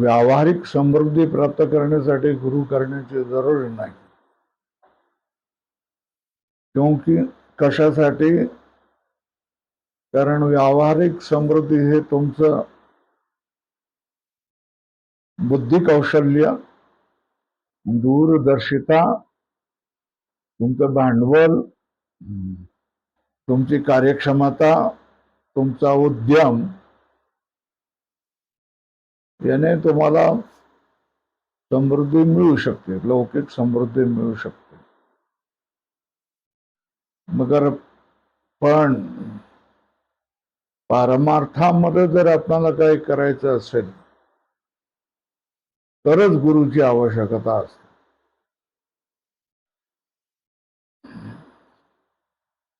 व्यावहारिक समृद्धी प्राप्त करण्यासाठी गुरु करण्याची जरूर नाही. क्योंकि कशासाठी? कारण व्यावहारिक समृद्धी हे तुमचं बुद्धी कौशल्य दूरदर्शिता तुमचं भांडवल तुमची कार्यक्षमता तुमचा उद्यम याने तुम्हाला समृद्धी मिळू शकते लौकिक समृद्धी मिळू शकते. मगर पण पारमार्थामध्ये जर आपल्याला काही करायचं असेल तरच गुरुची आवश्यकता असते.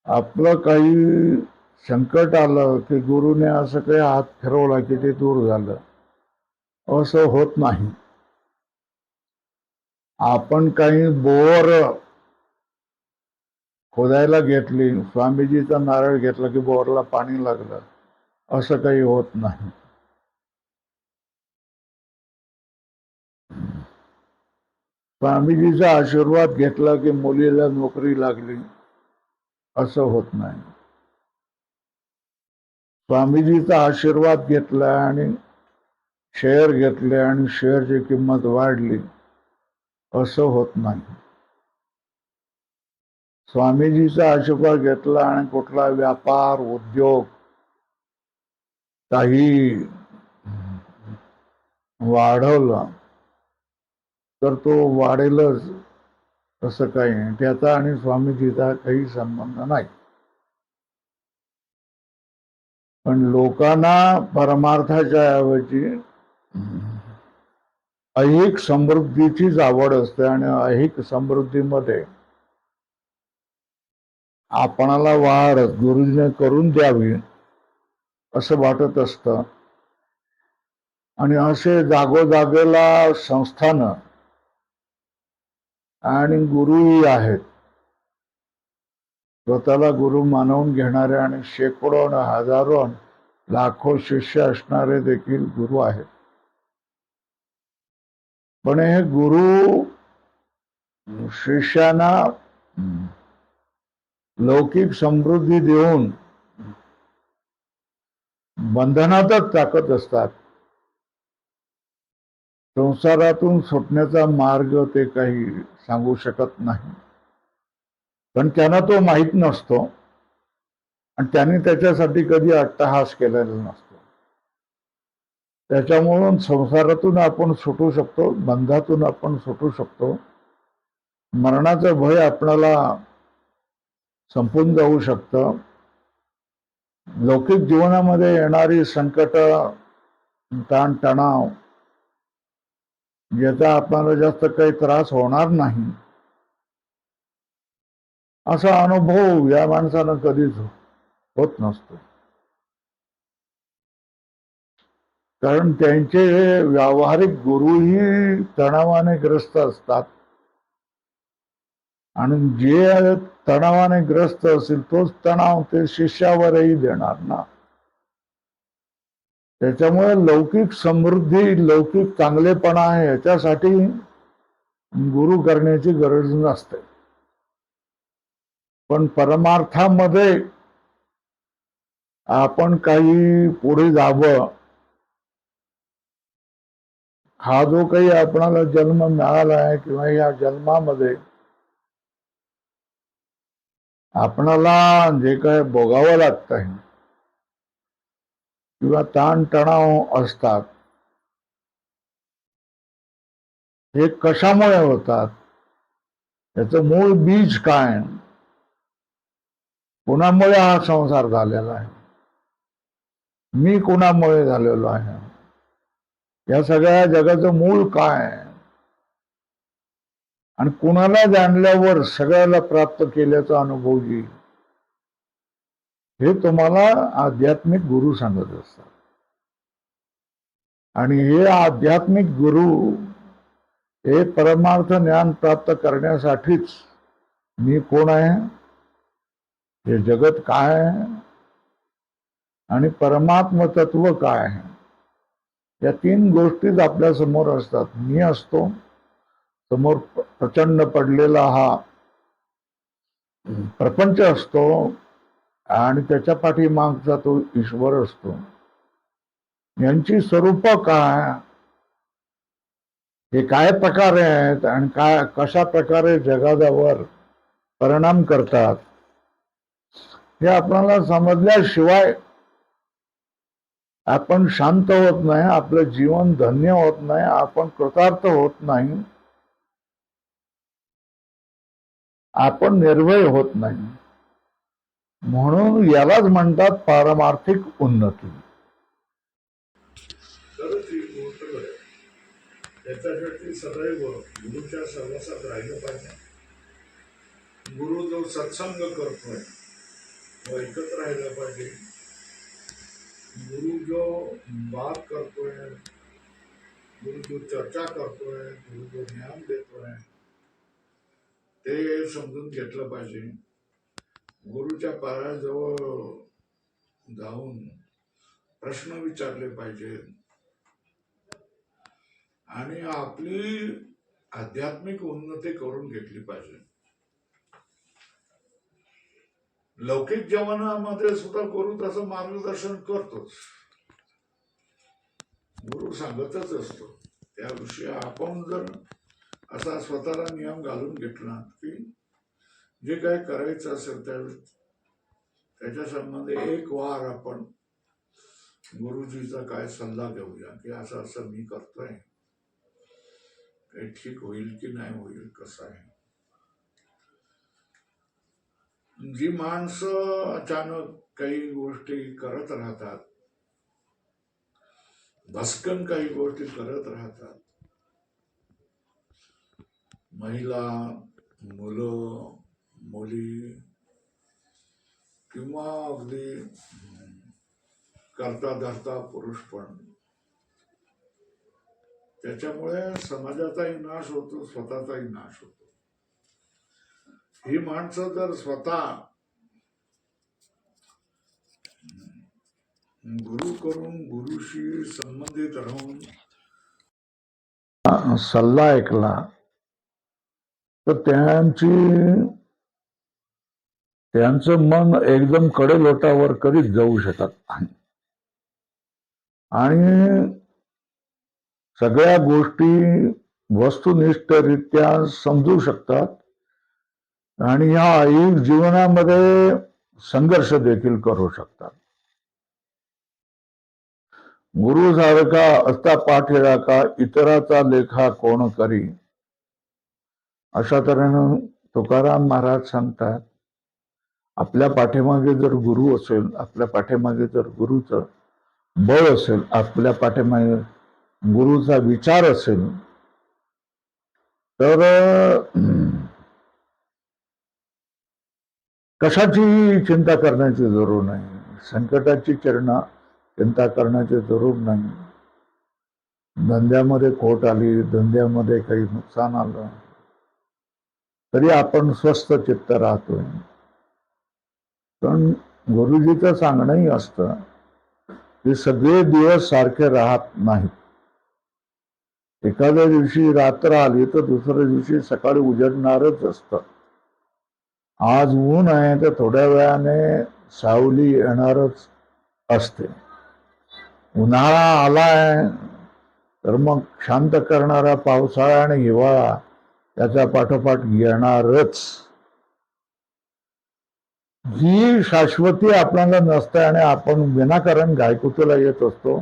आपलं काही संकट आलं की गुरुने असं काही हात फिरवला की ते दूर झालं. असं होत नाही. आपण काही बोर खोदायला घेतली स्वामीजीचा नारळ घेतला की बोरला पाणी लागलं असं काही होत नाही. स्वामीजीचा आशीर्वाद घेतला की मुलीला नोकरी लागली असं होत नाही. स्वामीजीचा आशीर्वाद घेतला आणि शेअर घेतले आणि शेअरची किंमत वाढली असं होत नाही. स्वामीजीचा आशीर्वाद घेतला आणि कुठला व्यापार उद्योग काही वाढवला तर तो वाढेलच तसं काही नाही. त्याचा आणि स्वामीजीचा काही संबंध नाही. पण लोकांना परमार्थाच्या ऐवजी ऐहिक समृद्धीचीच आवड असते आणि ऐहिक समृद्धीमध्ये आपणाला वाढ गुरुजीने करून द्यावी असं वाटत असत. आणि असे जागोजागेला संस्थान आणि गुरुही आहेत. स्वतःला गुरु मानवून घेणारे आणि शेकडो आणि हजारो लाखो शिष्य असणारे देखील गुरु आहेत. पण हे गुरु शिष्यांना लौकिक समृद्धी देऊन बंधनातच टाकत असतात. संसारातून सुटण्याचा मार्ग ते काही सांगू शकत नाही. पण त्यांना तो माहीत नसतो. आणि त्यांनी त्याच्यासाठी कधी अट्टहास केलेला नसतो. त्याच्यामुळून संसारातून आपण सुटू शकतो बंधातून आपण सुटू शकतो. मरणाचं भय आपणाला संपून जाऊ शकतं. लौकिक जीवनामध्ये येणारी संकट ताणतणाव याचा आपल्याला जास्त काही त्रास होणार नाही. असा अनुभव या माणसानं कधीच होत नसतो. कारण त्यांचे व्यावहारिक गुरुही तणावाने ग्रस्त असतात. आणि जे तणावाने ग्रस्त असेल तोच तणाव ते शिष्यावरही देणार ना. त्याच्यामुळे लौकिक समृद्धी लौकिक चांगलेपणा आहे याच्यासाठी गुरु करण्याची गरज नसते. पण परमार्थामध्ये आपण काही पुढे जावं हा जो काही आपणाला जन्म मिळाला आहे किंवा या जन्मामध्ये आपणाला जे काय भोगावं लागत आहे किंवा ताणतणाव असतात हे कशामुळे होतात? त्याचं मूळ बीज काय कुणामुळे हा संसार झालेला आहे? मी कुणामुळे झालेलो आहे? या सगळ्या जगाचं मूळ काय? आणि कुणाला जाणल्यावर सगळ्याला प्राप्त केल्याचा अनुभव येईल हे तुम्हाला आध्यात्मिक गुरु सांगत असतात. आणि हे आध्यात्मिक गुरु हे परमार्थ ज्ञान प्राप्त करण्यासाठीच मी कोण आहे? हे जगत काय आहे? आणि परमात्म तत्व काय आहे? या तीन गोष्टीच आपल्यासमोर असतात. मी असतो समोर प्रचंड पडलेला हा प्रपंच असतो आणि त्याच्या पाठीमागचा तो ईश्वर असतो. यांची स्वरूप काय? हे काय प्रकारे आहेत आणि काय कशा प्रकारे जगाजावर परिणाम करतात? हे आपल्याला समजल्याशिवाय आपण शांत होत नाही आपलं जीवन धन्य होत नाही आपण कृतार्थ होत नाही आपण निर्भय होत नाही. म्हणून यालाच म्हणतात पारमार्थिक उन्नती. त्याच्यासाठी सदैव गुरुच्या सहवासात राहिलं पाहिजे. गुरु जो सत्संग करतोय तो ऐकत राहिलं पाहिजे. गुरु जो बात करतोय गुरु जो चर्चा करतोय गुरु जो ज्ञान देतोय ते समजून घेतलं पाहिजे. गुरुच्या पायाजवळ जाऊन प्रश्न विचारले पाहिजेत आणि आपली आध्यात्मिक उन्नती करून घेतली पाहिजे. लौकिक जीवनामध्ये सुद्धा गुरु त्याचं मार्गदर्शन करतोच गुरु सांगतच असतो. त्याविषयी आपण जर असा स्वतःला नियम घालून घेतला की जे काय करायचं असेल त्या त्याच्या संबंधी एक वार आपण गुरुजीचा काय सल्ला घेऊया की असं असं मी करतोय. काही ठीक होईल की नाही होईल कसं आहे? जी माणसं अचानक काही गोष्टी करत राहतात भस्कन काही गोष्टी करत राहतात. महिला मुलं मुली किंवा अगदी करता धरता पुरुष पण त्याच्यामुळे समाजाचाही नाश होतो स्वतःचाही नाश होतो. ही माणसं जर स्वतः गुरु करून गुरुशी संबंधित राहून सल्ला ऐकला तर त्यांची त्यांचं मन एकदम कडेलोटावर कधीच जाऊ शकत नाही. आणि सगळ्या गोष्टी वस्तुनिष्ठरित्या समजू शकतात. आणि या आई जीवनामध्ये संघर्ष देखील करू शकतात. गुरु सारखा असता पाठेला का इतराचा लेखा कोण करी? अशा तऱ्हेनं तुकाराम महाराज सांगतात आपल्या पाठीमागे जर गुरु असेल आपल्या पाठीमागे जर गुरुचं बळ असेल आपल्या पाठीमागे गुरुचा विचार असेल तर कशाचीही चिंता करण्याची जरूर नाही. संकटाची चरणा चिंता करण्याची जरूर नाही. धंद्यामध्ये खोट आली धंद्यामध्ये काही नुकसान आलं तरी आपण स्वस्थ चित्त राहतोय. पण गुरुजीचं सांगणंही असतं की सगळे दिवस सारखे राहत नाहीत. एखाद्या दिवशी रात्र आली तर दुसऱ्या दिवशी सकाळी उजडणारच असतं. आज ऊन आहे तर थोड्या वेळाने सावली येणारच असते. उन्हाळा आलाय तर मग शांत करणारा पावसाळा आणि हिवाळा त्याच्या पाठोपाठ येणारच. ही शाश्वती आपल्याला नसते आणि आपण विनाकारण गायकुतीला येत असतो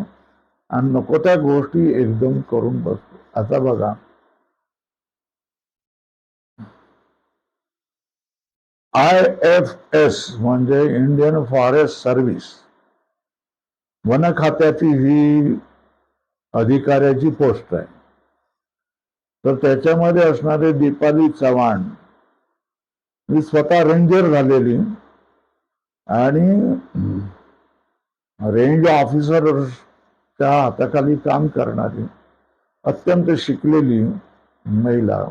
आणि नको त्या गोष्टी एकदम करून बसतो. आता बघा आय एफ एस म्हणजे इंडियन फॉरेस्ट सर्व्हिस वन खात्याची ही अधिकाऱ्याची पोस्ट आहे. तर त्याच्यामध्ये असणारे दीपाली चव्हाण ही स्वतः रेंजर झालेली आणि रेंज ऑफिसर त्या हाताखाली काम करणारी अत्यंत शिकलेली महिला.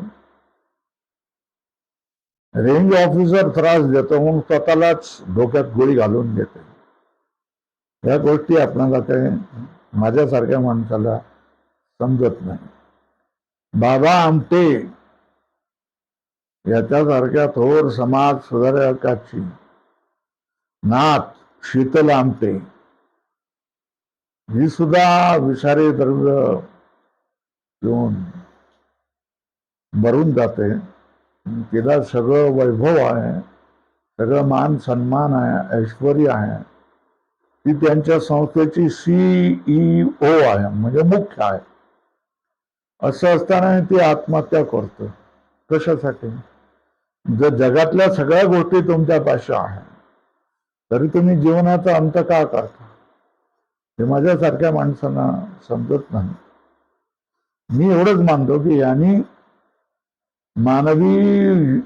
रेंज ऑफिसर त्रास देतो म्हणून स्वतःलाच डोक्यात गोळी घालून घेते. या गोष्टी आपणाला काही माझ्यासारख्या माणसाला समजत नाही. बाबा आमटे याच्यासारख्या थोर समाज सुधारकाची नात शीतल आमटे. ही सुद्धा विषारी द्रव्य घेऊन भरून जाते. तिला सगळं वैभव आहे सगळं मान सन्मान आहे ऐश्वर आहे. ती त्यांच्या संस्थेची सीईओ आहे म्हणजे मुख्य आहे. असं असताना ती आत्महत्या करतो. कशासाठी? जर जगातल्या सगळ्या गोष्टी तुमच्या पाशा आहे तरी तुम्ही जीवनाचा अंत का करता? हे माझ्यासारख्या माणसांना समजत नाही. मी एवढंच मानतो की यांनी मानवी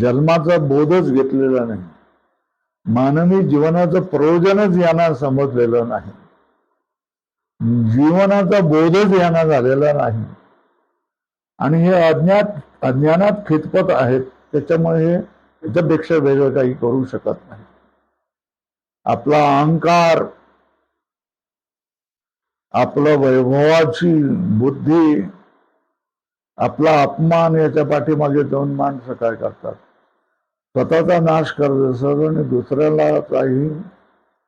जन्माचा बोधच घेतलेला नाही. मानवी जीवनाचं प्रयोजनच यांना समजलेलं नाही. जीवनाचा बोधच यांना झालेला नाही. आणि हे अज्ञात अज्ञानात खितपत आहेत त्याच्यामुळे हे त्याच्यापेक्षा वेगळं काही करू शकत नाही. आपला अहंकार आपलं वैभवाची बुद्धी आपला अपमान याच्या पाठीमागे जाऊन माणसं काय करतात? स्वतःचा नाश करत असतात आणि दुसऱ्याला काही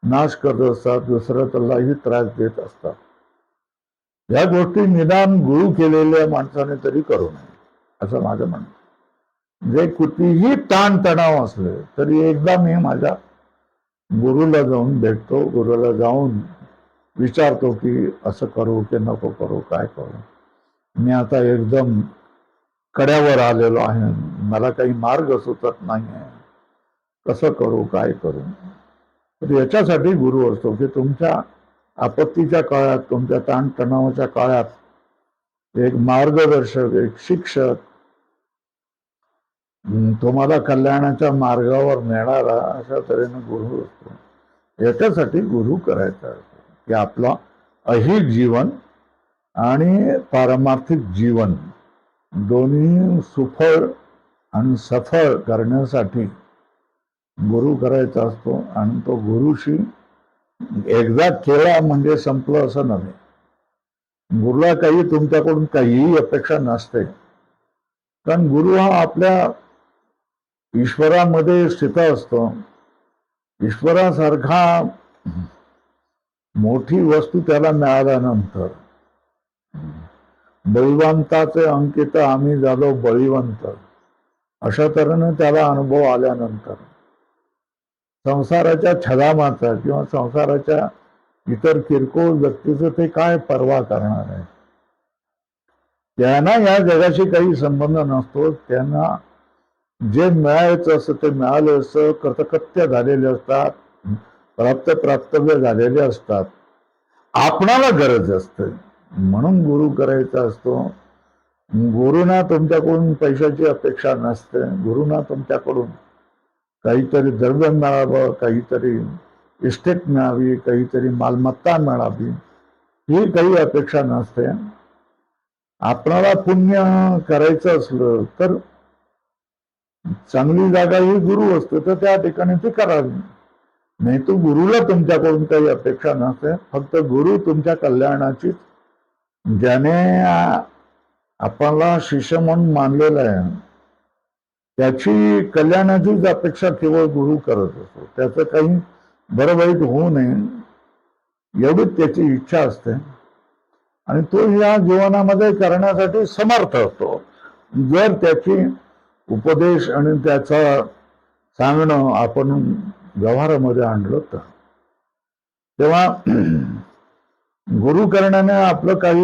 नाश करत असतात दुसऱ्यालाही त्रास देत असतात. या गोष्टी निदान गुरु केलेल्या माणसाने तरी करू नये असं माझं म्हणणं जे कुठेही ताणतणाव असले तरी एकदा मी माझ्या गुरुला जाऊन भेटतो गुरुला जाऊन विचारतो की असं करू की नको करू काय करू? मी आता एकदम कड्यावर आलेलो आहे. मला काही मार्ग सुचत नाही आहे कसं करू काय करू? तर याच्यासाठी गुरु असतो की तुमच्या आपत्तीच्या काळात तुमच्या ताणतणावाच्या काळात एक मार्गदर्शक एक शिक्षक तुम्हाला कल्याणाच्या मार्गावर नेणारा अशा तऱ्हेने गुरु असतो. याच्यासाठी गुरु करायचा असतो. की आपला अहिक जीवन आणि पारमार्थिक जीवन दोन्ही सुफळ आणि सफळ करण्यासाठी गुरु करायचा असतो आणि तो गुरुशी एकदा केला म्हणजे संपलं असं नव्हे. गुरुला काही तुमच्याकडून काहीही अपेक्षा नसते. कारण गुरु हा आपल्या ईश्वरामध्ये स्थित असतो. ईश्वरासारखा मोठी वस्तू त्याला मिळाल्यानंतर बळीवंताचे अंकित आम्ही झालो बळीवंत. अशा तऱ्हेने त्याला अनुभव आल्यानंतर. संसाराच्या छदामाचा किंवा संसाराच्या इतर किरकोळ व्यक्तीचं ते काय परवा करणार आहे? त्यांना या जगाशी काही संबंध नसतो. त्यांना जे मिळायचं असं ते मिळालं असं कृतकृत्य झालेले असतात. प्राप्त प्राप्तव्य झालेले असतात. आपणाला गरज असते. म्हणून गुरु करायचा असतो. गुरुना तुमच्याकडून पैशाची अपेक्षा नसते. गुरुना तुमच्याकडून काहीतरी द्रव्य मिळावं काहीतरी इस्टेट मिळावी काहीतरी मालमत्ता मिळावी ही काही अपेक्षा नसते. आपणाला पुण्य करायचं असलं तर चांगली जागा ही गुरु असते तर त्या ठिकाणी ती करावी. नाही तो गुरुला तुमच्याकडून काही अपेक्षा नसते. फक्त गुरु तुमच्या कल्याणाचीच ज्याने आ- शिष्य म्हणून मानलेलं आहे. त्याची कल्याणाचीच अपेक्षा केवळ गुरु करत असतो. त्याचं काही बरं वाईट होऊ नये एवढीच त्याची इच्छा असते. आणि तो या जीवनामध्ये करण्यासाठी समर्थ असतो. जर त्याची उपदेश आणि त्याचा सांगणं आपण व्यवहारामध्ये आणलं तर. तेव्हा गुरु करण्याने आपलं काही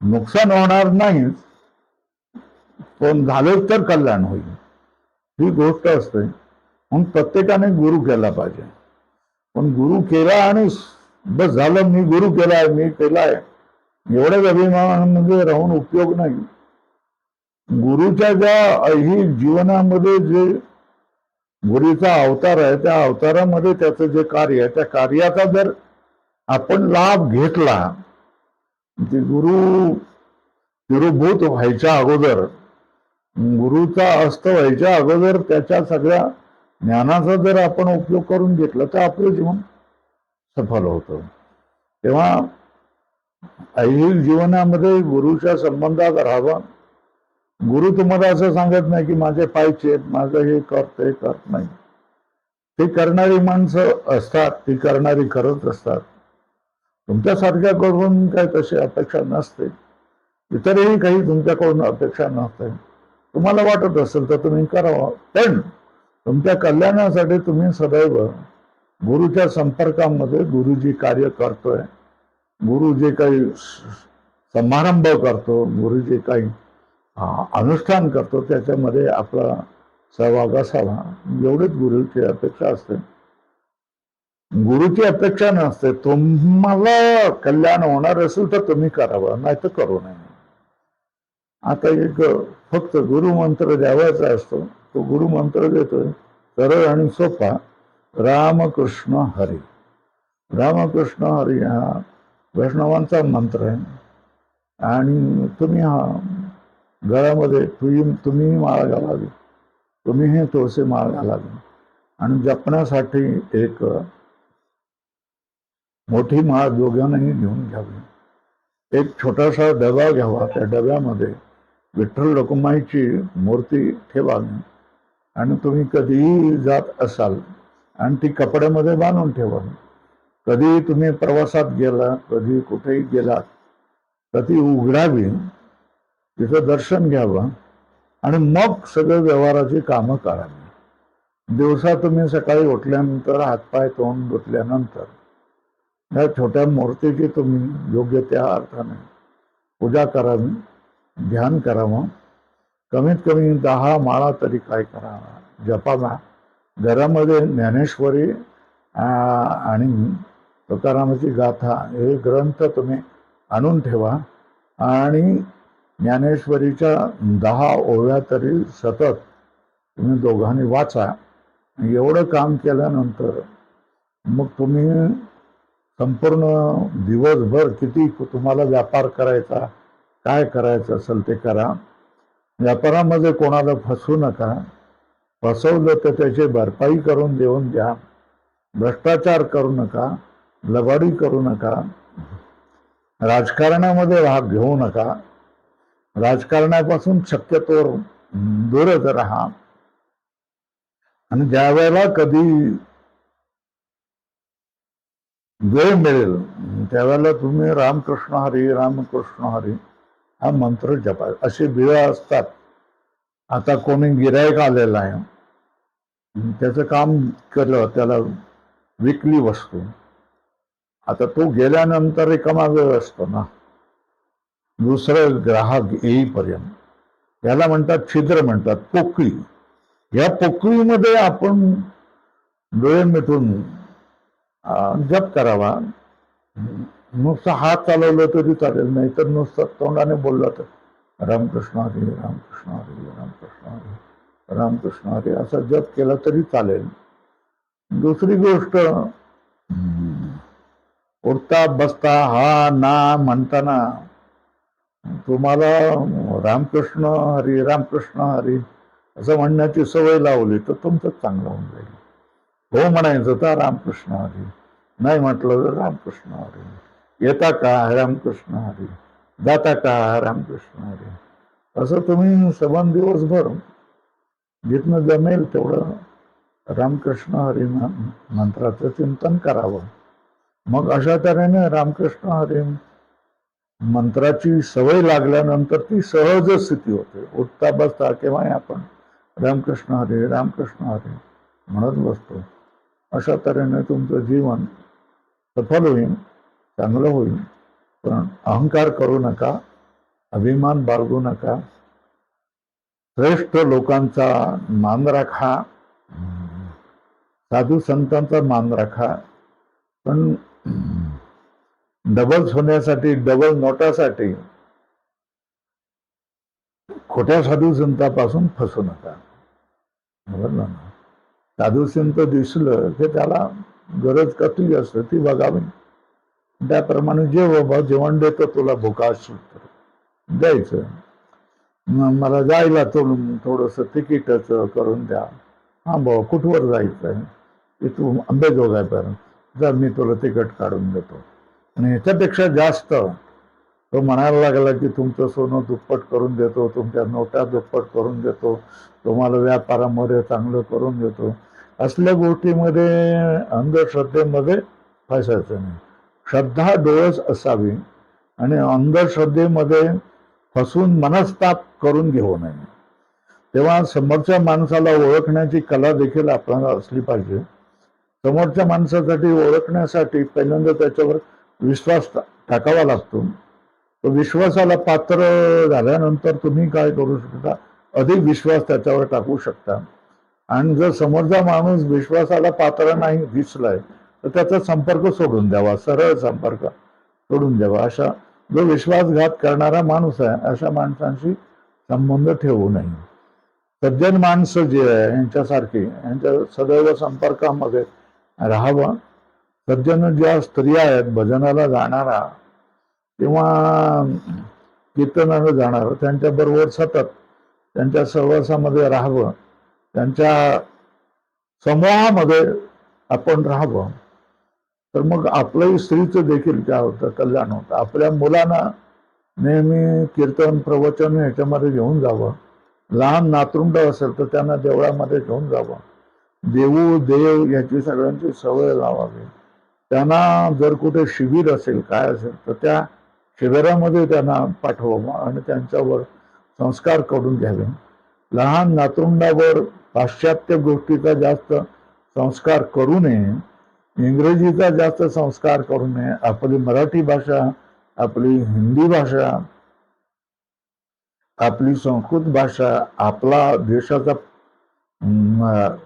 नुकसान होणार नाही पण झालं तर कल्याण होईल. ही गोष्ट असते. म्हणून प्रत्येकाने गुरु केला पाहिजे. पण गुरु केला आणि बस झालं मी गुरु केलाय मी केलाय एवढ्याच अभिमानामध्ये राहून उपयोग नाही. गुरुच्या ज्या ऐहिक जीवनामध्ये जे गुरुचा अवतार आहे त्या अवतारामध्ये त्याचं जे कार्य आहे त्या कार्याचा जर आपण लाभ घेतला ते गुरु तिरुभूत व्हायच्या अगोदर गुरुचा अस्त व्हायच्या अगोदर त्याच्या सगळ्या ज्ञानाचा जर आपण उपयोग करून घेतला तर आपलं जीवन सफल होतं. तेव्हा ऐहिक जीवनामध्ये गुरुच्या संबंधात राहावा. गुरु तुम्हाला असं सांगत नाही की माझे पायचे आहेत, माझं हे कर ते करत नाही. ते करणारी माणसं असतात ती करणारी करत असतात. तुमच्यासारख्याकडून काही काय तशी अपेक्षा नसते. इतरही काही तुमच्याकडून अपेक्षा नसते. तुम्हाला वाटत असेल तर तुम्ही करावा. पण तुमच्या कल्याणासाठी तुम्ही सदैव गुरुच्या संपर्कामध्ये गुरुजी कार्य करतोय. गुरु जे काही समारंभ करतो. गुरु जे काही अनुष्ठान करतो. त्याच्यामध्ये आपला सहभाग असावा. एवढेच गुरुची अपेक्षा असते. गुरुची अपेक्षा नसते. तुम्हाला कल्याण होणार असेल तर तुम्ही करावं नाही तर करू नये. आता एक फक्त गुरुमंत्र द्यावायचा असतो तो गुरुमंत्र देतोय सरळ आणि सोपा रामकृष्ण हरी. रामकृष्ण हरी हा वैष्णवांचा मंत्र आहे. आणि तुम्ही हा गळ्यामध्ये तुम्ही तुम्ही माळ घालावी. तुम्ही हे तुळशी माळ घालावी. आणि जपण्यासाठी एक मोठी माळ दोघांनाही घेऊन घ्यावी. एक छोटासा डबा घ्यावा त्या डब्यामध्ये विठ्ठल लोकमाईची मूर्ती ठेवावी. आणि तुम्ही कधीही जात असाल आणि ती कपड्यामध्ये बांधून ठेवावी. कधी तुम्ही प्रवासात गेला कधी कुठेही गेलात तर ती उघडावी तिचं दर्शन घ्यावं आणि मग सगळं व्यवहाराची कामं करावी. दिवसा तुम्ही सकाळी उठल्यानंतर हातपाय तोंड धुतल्यानंतर या छोट्या मूर्तीची तुम्ही योग्य त्या अर्थाने पूजा करावी ध्यान करावं कमीत कमी दहा माळा तरी काय करावा जपावा घरामध्ये ज्ञानेश्वरी आणि तुकारामाची गाथा हे ग्रंथ तुम्ही आणून ठेवा. आणि ज्ञानेश्वरीच्या दहा ओव्या तरी सतत तुम्ही दोघांनी वाचा. एवढं काम केल्यानंतर मग तुम्ही संपूर्ण दिवसभर किती तुम्हाला व्यापार करायचा काय करायचं असेल ते करा. व्यापारामध्ये कोणाला फसवू नका. फसवलं तर त्याची भरपाई करून देऊन द्या. भ्रष्टाचार करू नका. लबाडी करू नका. राजकारणामध्ये भाग घेऊ नका. राजकारणापासून शक्यतोवर दूरच राहा. आणि ज्या वेळेला कधी वेळ मिळेल. त्यावेळेला तुम्ही रामकृष्ण हरी रामकृष्ण हरी हा मंत्र जपा असे वेळा असतात. आता कोणी गिरायक आलेला आहे. त्याचं काम केलं त्याला विकली वस्तू. आता तो गेल्यानंतर रिकामा वेळ असतो ना. दुसरं ग्राहक येईपर्यंत. याला म्हणतात छिद्र म्हणतात पोकळी. या पोकळीमध्ये आपण डोळे मिटून जप करावा. नुसता हात चालवलं तरी चालेल नाही तर नुसतं तोंडाने बोललं तर. रामकृष्ण हरे रामकृष्ण हरे रामकृष्ण हरे रामकृष्ण हरे असा जप केला तरी चालेल. दुसरी गोष्ट उठता बसता हा ना म्हणताना तुम्हाला रामकृष्ण हरी रामकृष्ण हरी असं म्हणण्याची सवय लावली तर तुमचं चांगलं होऊन जाईल. हो म्हणायचं तर रामकृष्ण हरी. नाही म्हटलं तर रामकृष्ण हरी. येता का रामकृष्ण हरी? जाता का रामकृष्ण हरी? असं तुम्ही सबन दिवसभर जिथनं जमेल तेवढं रामकृष्ण हरी मंत्राचं चिंतन करावं. मग अशा तऱ्हेने रामकृष्ण हरी मंत्राची सवय लागल्यानंतर ती सहज स्थिती होते. उठता बसता केव्हाही आपण रामकृष्ण हरी रामकृष्ण हरी म्हणत बसतो. अशा तऱ्हेने तुमचं जीवन सफल होईल चांगलं होईल. पण अहंकार करू नका अभिमान बाळगू नका. श्रेष्ठ लोकांचा मान राखा. साधू संतांचा मान राखा. पण डबल सोन्यासाठी डबल नोटासाठी खोट्या साधू संतापासून फसू नका. बरोबर ना? साधू संत दिसलं की त्याला गरज कसली असते ती बघावी. त्याप्रमाणे जे बाबा जेवण देतो तुला भुका असेल द्यायचं. मला जायला तो थोडस तिकीटच करून द्या. हा भाऊ कुठवर जायचं आहे? की तू आंबेजोगाईपर्यंत मी तुला तिकीट काढून देतो. आणि ह्याच्यापेक्षा जास्त तो म्हणायला लागला की तुमचं सोनं दुप्पट करून देतो तुमच्या नोटा दुप्पट करून देतो तुम्हाला व्यापारामध्ये चांगलं करून देतो. असल्या गोष्टीमध्ये अंधश्रद्धेमध्ये फसायचं नाही. श्रद्धा डोळस असावी आणि अंधश्रद्धेमध्ये फसून मनस्ताप करून घेऊ नये. तेव्हा समोरच्या माणसाला ओळखण्याची कला देखील आपल्याला असली पाहिजे. समोरच्या माणसासाठी ओळखण्यासाठी पहिल्यांदा त्याच्यावर विश्वास टा- टाकावा लागतो. तो विश्वासाला पात्र झाल्यानंतर तुम्ही काय करू शकता? अधिक विश्वास त्याच्यावर टाकू शकता. आणि जर समोरचा माणूस विश्वासाला पात्र नाही दिसलाय तर त्याचा संपर्क सोडून द्यावा सरळ संपर्क सोडून द्यावा. अशा जो विश्वासघात करणारा माणूस आहे अशा माणसांशी संबंध ठेवू नये. सज्जन माणसं जे आहे यांच्यासारखी यांच्या सदैव संपर्कामध्ये राहावं. सज्जन ज्या स्त्रिया आहेत भजनाला जाणारा किंवा कीर्तनानं जाणार. त्यांच्याबरोबर सतत त्यांच्या सहवासामध्ये राहावं. त्यांच्या समूहामध्ये आपण राहावं. तर मग आपलंही स्त्रीचं देखील काय होतं? कल्याण होतं. आपल्या मुलांना नेहमी कीर्तन प्रवचन ह्याच्यामध्ये घेऊन जावं. लहान नातरुंड असेल तर त्यांना देवळामध्ये घेऊन जावं. देऊ देव याची सगळ्यांची सवय लावावी. त्यांना जर कुठे शिबिर असेल काय असेल तर त्या शिबिरामध्ये त्यांना पाठवावं आणि त्यांच्यावर संस्कार करून घ्यावे लहान नातरुंडावर पाश्चात्य गोष्टीचा जास्त संस्कार करू नये इंग्रजीचा जास्त संस्कार करू नये आपली मराठी भाषा आपली हिंदी भाषा आपली संस्कृत भाषा आपला देशाचा आपला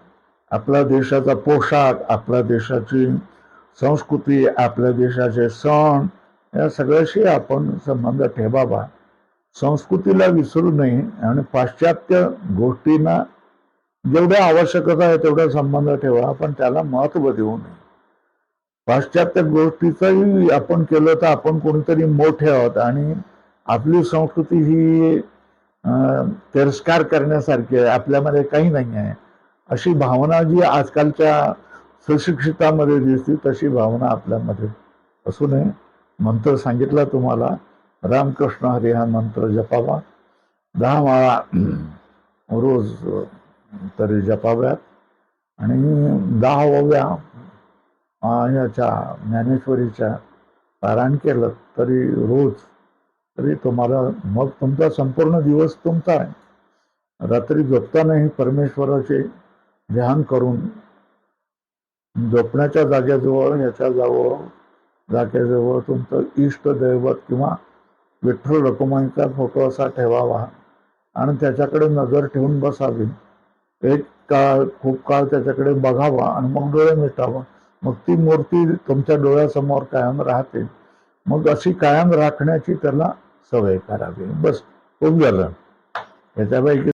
आपल्या देशाचा पोशाख आपल्या देशाची संस्कृती आपल्या देशाचे सण या सगळ्याशी आपण संबंध ठेवावा. संस्कृतीला विसरू नये आणि पाश्चात्य गोष्टींना जेवढ्या आवश्यकता आहे तेवढा संबंध ठेवा पण त्याला महत्त्व देऊ नये. पाश्चात्य गोष्टीचंही आपण केलं तर आपण कोणीतरी मोठे आहोत आणि आपली संस्कृती ही तिरस्कार करण्यासारखी आहे आपल्यामध्ये काही नाही आहे. अशी भावना जी आजकालच्या सुशिक्षितामध्ये दिसते तशी भावना आपल्यामध्ये असू नये. मंत्र सांगितला तुम्हाला रामकृष्ण हरी हा मंत्र जपावा. दहा माळा रोज तरी जपाव्यात. आणि दहा ओव्या याच्या ज्ञानेश्वरीच्या पारायण केलं तरी रोज तरी तुम्हाला मग तुमचा संपूर्ण दिवस तुमचा आहे. रात्री झोपतानाही परमेश्वराचे ध्यान करून झोपण्याच्या जागेजवळ याच्याजवळ जागेजवळ तुमचं इष्ट दैवत किंवा विठ्ठल रखुमाईचा फोटो असा ठेवावा. आणि त्याच्याकडे नजर ठेवून बसावी. एक काळ खूप काळ त्याच्याकडे बघावा आणि मग डोळे मिटावा. मग ती मूर्ती तुमच्या डोळ्यासमोर कायम राहते. मग अशी कायम राखण्याची त्याला सवय करावी. बस खूप झालं याच्यापैकी